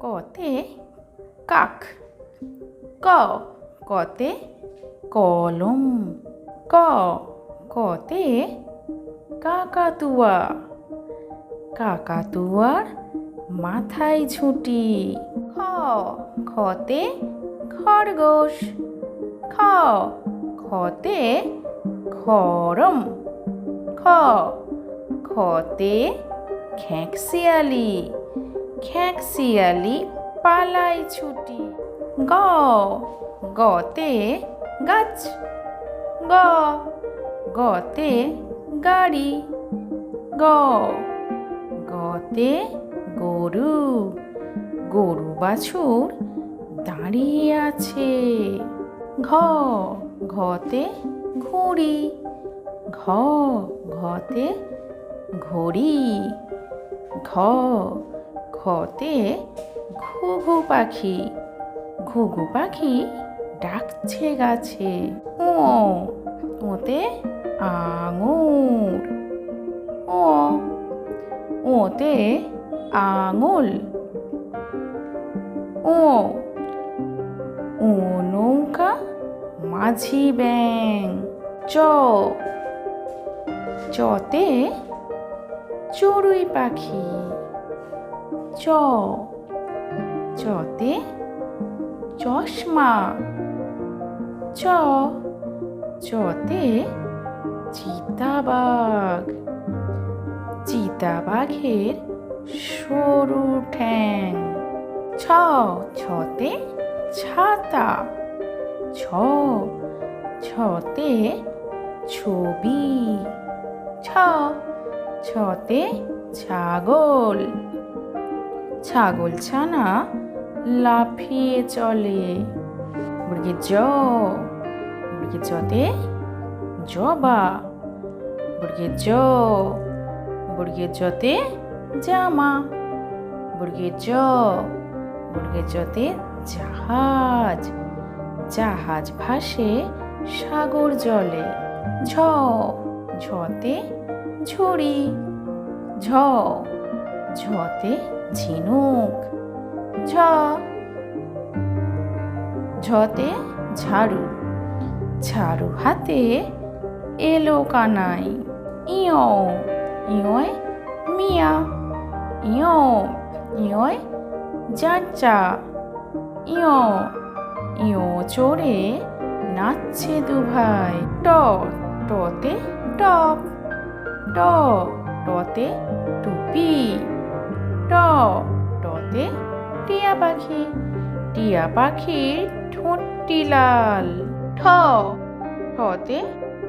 কতে কাক। ক কতে কলম। ক কতে কাকাতুয়া। কাকাতুয়ার মাথায় ঝুঁটি। খ খতে খরগোশ। খ খতে খরম। খ খতে খ্যাঁকশিয়ালি পালাই ছুটি। গ গতে গাছ। গ, গতে গাড়ি। গ, গতে গরু। গরু বাছুর দাঁড়িয়ে আছে। ঘ, ঘতে ঘুড়ি। ঘ, ঘতে ঘড়ি। ঘ ঘতে ঘুঘু পাখি ঘুঘু পাখি ডাকছে গাছে, ও, ওতে আঙুর, ও, ওতে আঙুল, ও ও নৌকা মাঝি ব্যাং, চ, চতে চড়ুই পাখি। চ। চতে চশমা। চ। চতে চিতাবাঘ। চিতাবাঘের সরু ঠ্যাং। ছ। ছতে ছাতা। ছ। ছতে ছবি। ছ। ছতে ছাগল। ছাগল ছানা লাফিয়ে চলে। মুরগি জ মুরগি জতে জবা মুরগি জ মুরগি জতে জামা। মুরগি জ মুরগি জতে জাহাজ। জাহাজ ভাসে সাগর জলে। ঝ, ঝতে ঝুড়ি। ঝ ঝতে ঝিনুক। ঝ। ঝতে ঝাড়ু। ঝাড়ু হাতে এলো কানাই। ইয়। ইয় মিয়া। ইয়। ইয় যাচ্চা ইয়। ইয় চড়ে নাচছে দু ভাই ট। টতে টপ। ট। টতে টুপি। ট। টতে টিয়া পাখি। টিয়া পাখির ঠোঁটটি লাল। ঠ। ঠতে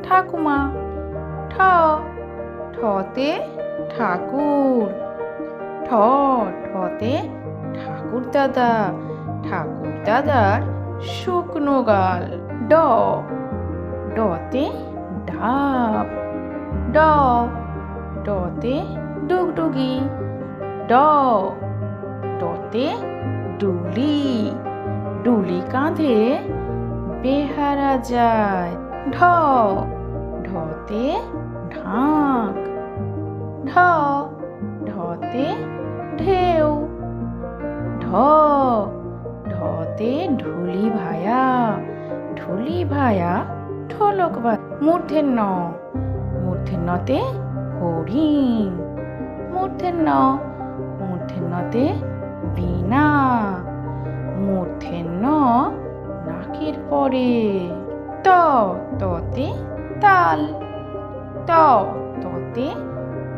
ঠাকুমা। ঠ। ঠতে ঠাকুর। ঠ। ঠতে ঠাকুর দাদা। ঠাকুর দাদার শুকনো গাল। ড। ডতে ডাব। ড। ডতে ডুগডুগি ড ডতে ডুলি ডুলি কাঁধে বেহারা যায় ঢ ঢতে ঢাক ঢ ঢতে ঢেউ ঢ ঢতে ঢুলি ভায়া ঢুলি ভায়া ঢোলক বা, মূর্ধের ন, মূর্ধের নতে হরিণ, মূর্ধের ন নতে বীণা মূর্ধের ন, নাকের পরে। ত, ততে তাল। ত, ততে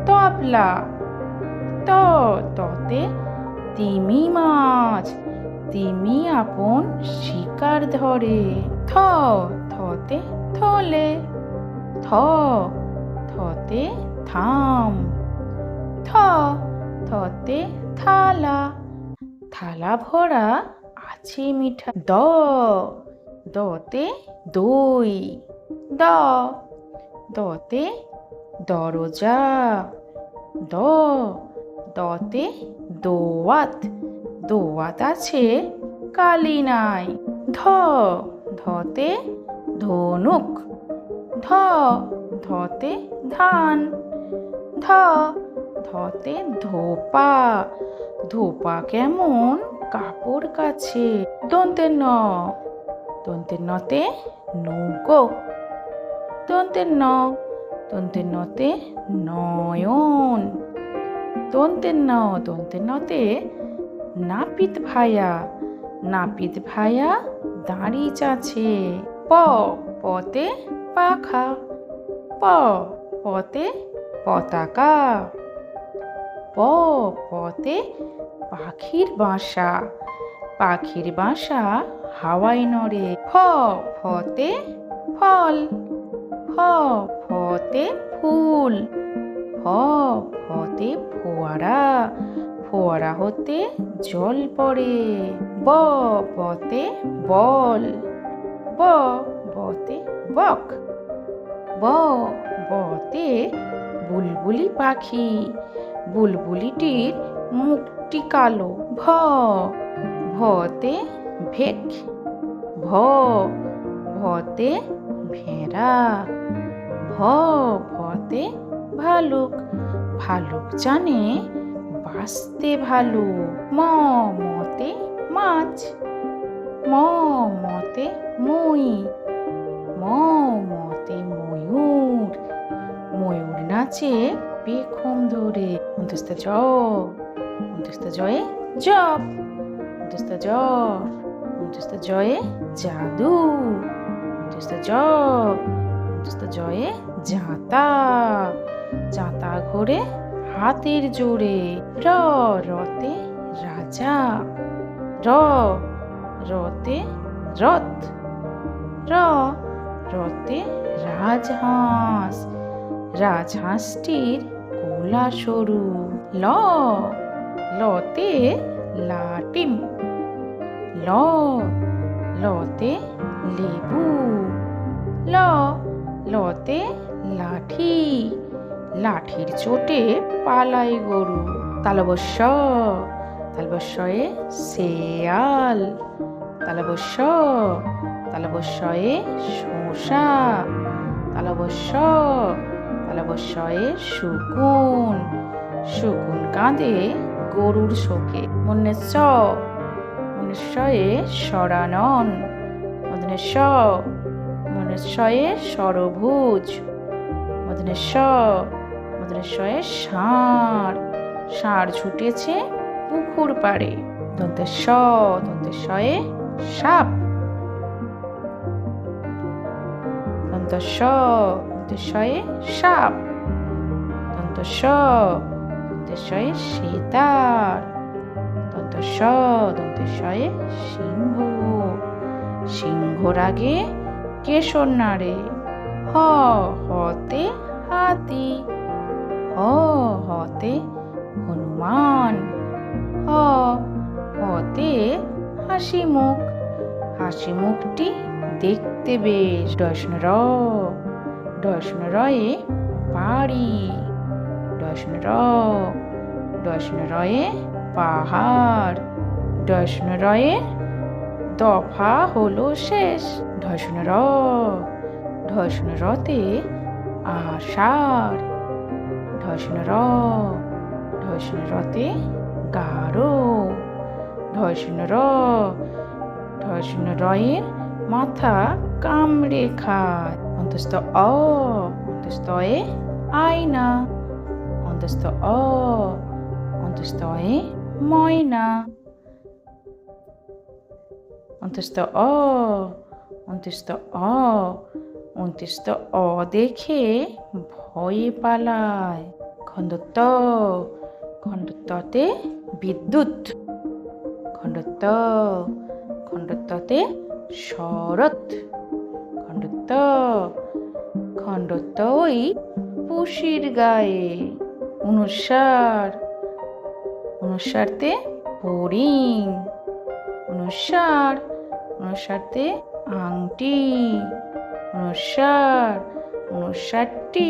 তবলা। ত, ততে তিমি মাছ। তিমি আপন শিকার ধরে। থ, থতে থলে। থ, থতে থাম। থ থতে থালা। থালা ভরা আছে মিঠা। দ। দতে দই। দ। দতে দরজা। দ। দতে দোয়াত। দোয়াত আছে কালি নাই। ধ। ধতে ধনুক। ধ। ধতে ধান। ধ। ধতে ধোপা। ধোপা কেমন? কাপড় কাছে। দন্তের ন। দন্তের নতে নৌকো। দন্তের ন। দন্তের নতে নয়ন। দন্তের ন। দন্তের নতে নাপিত ভায়া। নাপিত ভায়া দাঁড়ি চাছে। প। পতে পাখা। প। পতে পতাকা। প পতে পাখির বাসা। পাখির বাসা হাওয়ায় নড়ে। ফ ফতে ফল। ফ ফতে ফুল। ফ ফতে ফোয়ারা। ফোয়ারা হতে জল পড়ে। ব বতে বল। ব বতে বক। ব বতে বুলবুলি পাখি। বুলবুলিটির মুখটি কালো। ভ। ভতে ভেক। ভ। ভতে ভেড়া। ভ। ভতে ভালুক। ভালুক জানে বাঁচতে ভালো ম। মতে মাছ। ম। মতে মই। ম। মতে ময়ূর। ময়ূর নাচে পেখম ধরে অন্তস্ত জ অন্তস্ত জয়ে জপ অন্তস্ত জ অন্তস্ত জয়ে জাদু অন্তস্ত জ অন্তস্ত জয়ে জাঁতা জাঁতা ঘোরে হাতের জোরে, র, রতে রাজা, র, রতে রথ, র, রতে রাজহাঁস, রাজহাঁসটির গোলা সরু। ল, লতে লাটিম। ল, লতে লেবু। ল, লতে লাঠি। লাঠির চোটে পালাই গরু। তালবস্য তালবস্যয়ে শেয়াল। তালবস্য তালবস্যয়ে শোষা তালবস্য তালবস্যয়ে শকুন শকুন কাঁদে গরুর শোকে। মন্যেশ্ব মনুষ্যয়ে সরানন মদনেশ্ব মনুষ্যয়ে সরভুজ মদনেশ্ব মদনেশ্বয়ে ষাঁড় ষাঁড় ছুটেছে পুকুর পাড়ে। দন্তেশ্ব দন্তেশ্বয়ে সাপ। দন্তস্ব দন্তস্বয়ে সাপ দন্তস্ব দন্তস্বয়ে সেতার দন্তস্ব দন্তস্বয়ে সিংহ সিংহর আগে কেশর নাড়ে, হ, হতে হাতি, হ, হতে হনুমান, হ, হতে হাসি মুখ হাসি মুখটি দেখতে বেশ। ডসন র। ডসন রয়ে বাড়ি ডসন র ডসন রয়ে পাহাড়। ডসন রয়ে দফা হলো শেষ। ঢসন র ঢসন রতে আষাঢ়। ঢসন র ঢসন রতে গাঢ় ঢসন র ঢসন রয়ের মাথা কামড়ে খায়। অন্তস্থ অ অন্তস্থ এ আয়না অন্তস্থ অ অন্তস্থ এ ময়না অন্তস্থ অ অন্তস্থ অ অন্তস্থ অ দেখে ভয়ে পালায় খণ্ডত্ব খণ্ডত্বতে বিদ্যুৎ খণ্ডত্ব খণ্ডত্বতে শরৎ খণ্ডত্ব খণ্ডত্ব ওই পুষির গায়ে। অনুসার। অনুসারতে হরিণ অনুসার। অনুসারতে আংটি। অনুসার। অনুসারটি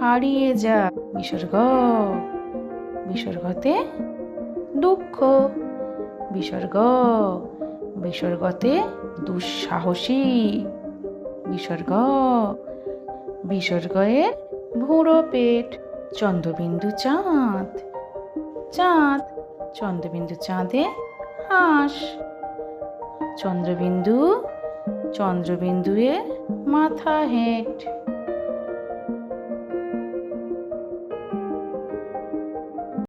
হারিয়ে যা বিসর্গ। বিসর্গতে দুঃখ। বিসর্গ। বিসর্গতে দুঃসাহসী। বিসর্গ। বিসর্গয়ের ভুঁড়ো পেট চন্দ্রবিন্দু চাঁদ। চাঁদ চন্দ্রবিন্দু চাঁদে হাঁস। চন্দ্রবিন্দু চন্দ্রবিন্দুয়ের মাথা হেঁট।